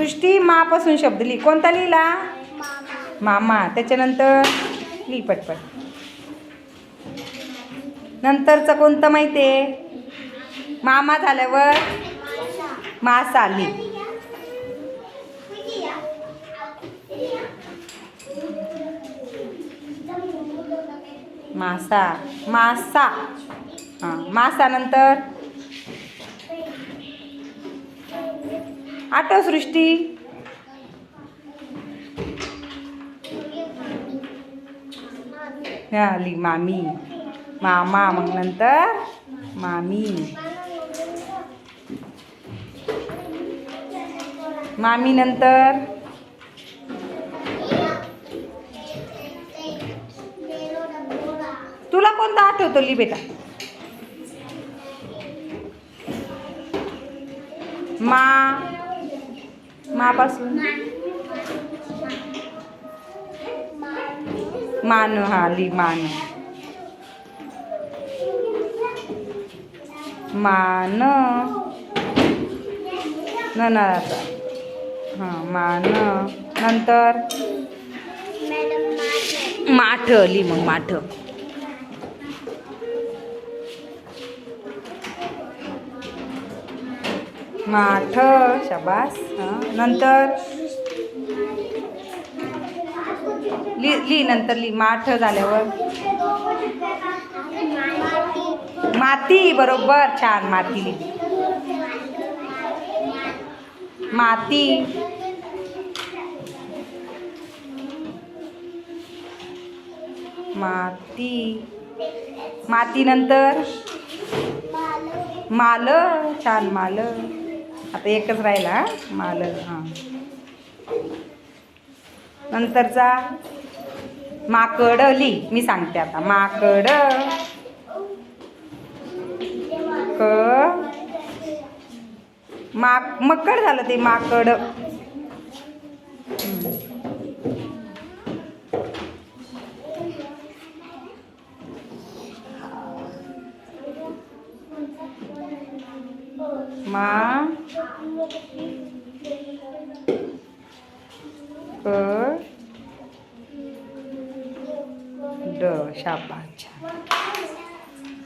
सृष्टी मापासून शब्द लिही. कोणता लिहिला? मामा. त्याच्यानंतर लिही पटपट. नंतरचं कोणतं माहिती आहे? मामा झाल्यावर मासा लिही. मासा. मासा. हां. मासानंतर नंतर सृष्टी. आली ली मामी. मामा मग नंतर मामी. मामी नंतर. तुला कोणता आठवतो ली बेटा? मा मापासून? मान हा ली मान. मान. ननाचा हां मान. नंतर? माठ ली मग माठ. माठ शबास नंतर ली ली नंतर ली माठ झाल्यावर. माती बरोबर. छान माती. लिहिली माती. माती. माती नंतर माल छान माल आता एकच राहिला माल हां. नंतरचा माकडली मी सांगते आता. माकड क माक मकड झालं ते माकड. हम्म. मा क ड शाबा छान